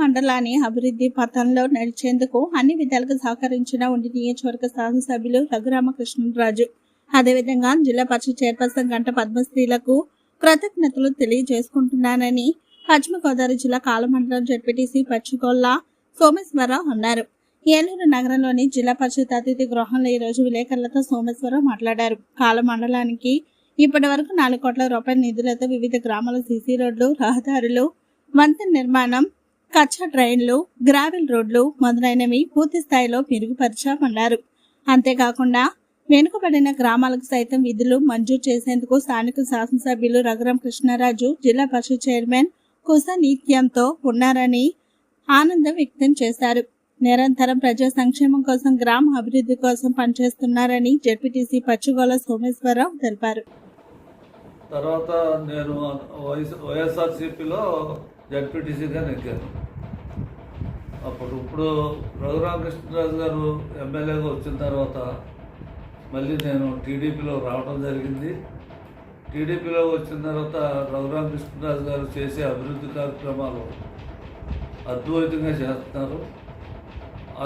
మండలాన్ని అభివృద్ధి పథంలో నడిచేందుకు అన్ని విధాలుగా సహకరించిన ఉండి నియోజకవర్గ శాసనసభ్యులు రఘురామకృష్ణరాజు. అదేవిధంగా జిల్లా పరిషత్ చైర్పర్సన్ గంట పద్మశ్రీలకు కృతజ్ఞతలు తెలియజేసుకుంటున్నానని పశ్చిమ గోదావరి జిల్లా కాలమండలం జడ్పీటీసీ పచ్చికొల్ల సోమేశ్వరరావు అన్నారు. ఏలూరు నగరంలోని జిల్లా పరిషత్ అతిథి గృహంలో ఈ రోజు విలేకరులతో సోమేశ్వరరావు మాట్లాడారు. కాల మండలానికి ఇప్పటి వరకు నాలుగు కోట్ల రూపాయల నిధులతో వివిధ గ్రామాల సీసీ రోడ్లు రహదారులు వంతెన నిర్మాణం కచ్చా ట్రైన్లు గ్రావెల్ రోడ్లు మొదలైనవి పూర్తి స్థాయిలో మెరుగుపరిచామన్నారు. అంతేకాకుండా వెనుకబడిన గ్రామాలకు సైతం విధులు మంజూరు చేసేందుకు స్థానిక శాసనసభ్యులు రఘురాం కృష్ణరాజు జిల్లా పరిషత్ చైర్మన్ కుస నిత్యంతో ఉన్నారని ఆనందం వ్యక్తం చేశారు. నిరంతరం ప్రజా సంక్షేమం కోసం గ్రామ అభివృద్ధి కోసం పనిచేస్తున్నారని జడ్పీటీసీ పచ్చుగోల సోమేశ్వరరావు తెలిపారు. తర్వాత నేను వైఎస్ వైఎస్ఆర్సీపీలో జడ్పీటీసీగా నెగ్గాను. అప్పుడు ఇప్పుడు రఘురామకృష్ణరాజు గారు ఎమ్మెల్యేగా వచ్చిన తర్వాత మళ్ళీ నేను టీడీపీలో రావడం జరిగింది. టీడీపీలో వచ్చిన తర్వాత రఘురామకృష్ణరాజు గారు చేసే అభివృద్ధి కార్యక్రమాలు అద్భుతంగా చేస్తున్నారు.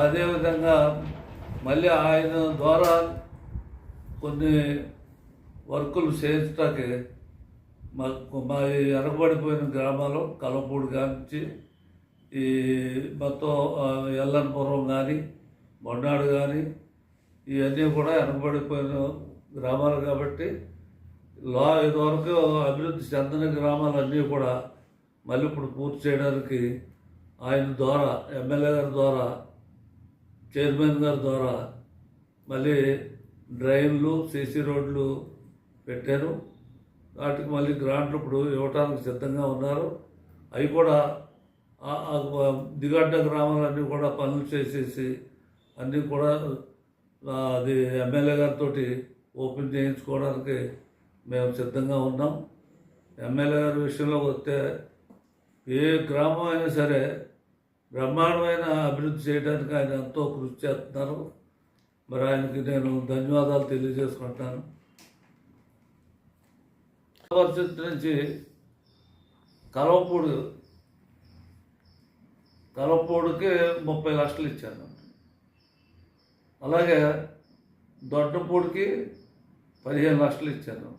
అదేవిధంగా మళ్ళీ ఆయన ద్వారా కొన్ని వర్కులు చేయించడానికి మా మా ఈ గ్రామాలు కలపూడి కానించి ఈ మొత్తం ఎల్లనపురం కానీ మొన్నాడు కానీ ఇవన్నీ కూడా వెనకబడిపోయిన గ్రామాలు కాబట్టి లా ఇదివరకు అభివృద్ధి చెందని గ్రామాలన్నీ కూడా మళ్ళీ ఇప్పుడు పూర్తి చేయడానికి ఆయన ద్వారా ఎమ్మెల్యే గారి ద్వారా చైర్మన్ గారి ద్వారా మళ్ళీ డ్రైన్లు సీసీ రోడ్లు పెట్టారు. వాటికి మళ్ళీ గ్రాంట్లు ఇప్పుడు ఇవ్వటానికి సిద్ధంగా ఉన్నారు. అవి కూడా దిగడ్డ గ్రామాలన్నీ కూడా పనులు చేసేసి అన్నీ కూడా అది ఎమ్మెల్యే గారితో ఓపెన్ చేయించుకోవడానికి మేము సిద్ధంగా ఉన్నాం. ఎమ్మెల్యే గారి విషయంలో వస్తే ఏ గ్రామం అయినా సరే బ్రహ్మాండమైన అభివృద్ధి చేయడానికి ఆయన ఎంతో కృషి చేస్తున్నారు. మరి ఆయనకి నేను ధన్యవాదాలు తెలియజేసుకుంటాను పరిస్థితి నుంచి కలవపూడి కలవపూడికి ముప్పై లక్షలు ఇచ్చాను అలాగే దొడ్డపూడికి పదిహేను లక్షలు ఇచ్చాను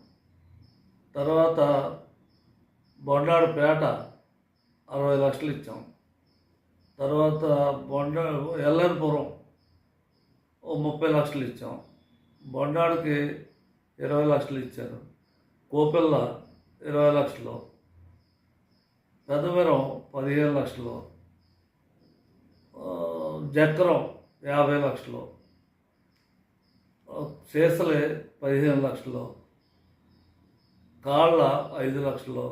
తర్వాత బొండాడుపేట అరవై లక్షలు ఇచ్చాం. తర్వాత బొండ ఎల్లనపురం ఓ ముప్పై లక్షలు ఇచ్చాం. బొండాడికి ఇరవై లక్షలు ఇచ్చారు. కోపిల్ల ఇరవై లక్షలు పెదవరం పదిహేను లక్షలు జక్రం యాభై లక్షలు ఆ, పదిహేను లక్షలు కాళ్ళ ఐదు లక్షలు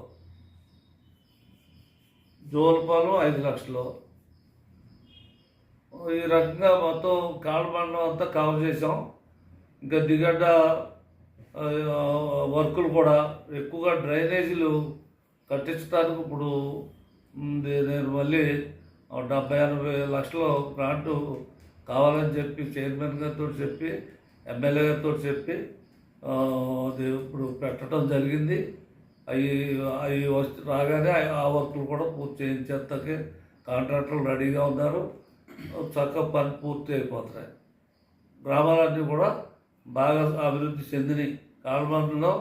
జోల్పాలు ఐదు లక్షలు. ఈ రకంగా మొత్తం కాళ్ళమండలం అంతా కవర్ చేసాం ఇంకా దిగడ్డ వర్కులు కూడా ఎక్కువగా డ్రైనేజీలు కట్టించడానికి ఇప్పుడు నేను మళ్ళీ డెబ్బై ఎనభై లక్షలు గ్రాంటు కావాలని చెప్పి చైర్మన్ గారితో చెప్పి ఎమ్మెల్యే గారితో చెప్పి అది ఇప్పుడు పెట్టడం జరిగింది. అవి అవి వస్తు రాగానే ఆ- వర్కులు కూడా పూర్తి చేయించేంతకి కాంట్రాక్టర్లు రెడీగా ఉన్నారు. చక్కగా పని పూర్తి అయిపోతున్నాయి. గ్రామాలన్నీ కూడా బాగా అభివృద్ధి చెందినాయి కాలమండలో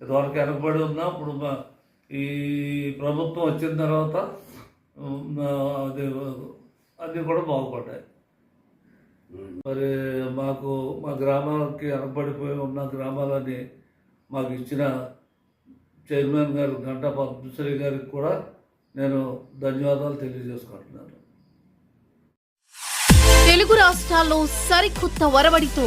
ఇదివరకు వెనకబడి ఉన్నాం ఇప్పుడు మా ఈ ప్రభుత్వం వచ్చిన తర్వాత అది అన్నీ కూడా బాగుపడ్డాయి. మరి మాకు మా గ్రామాలకి వెనకబడిపోయి ఉన్న గ్రామాలని మాకు ఇచ్చిన చైర్మన్ గారు గంటా పద్మశ్రీ గారికి కూడా నేను ధన్యవాదాలు తెలియజేసుకుంటున్నాను. తెలుగు రాష్ట్రాల్లో సరికొత్త వరవడితో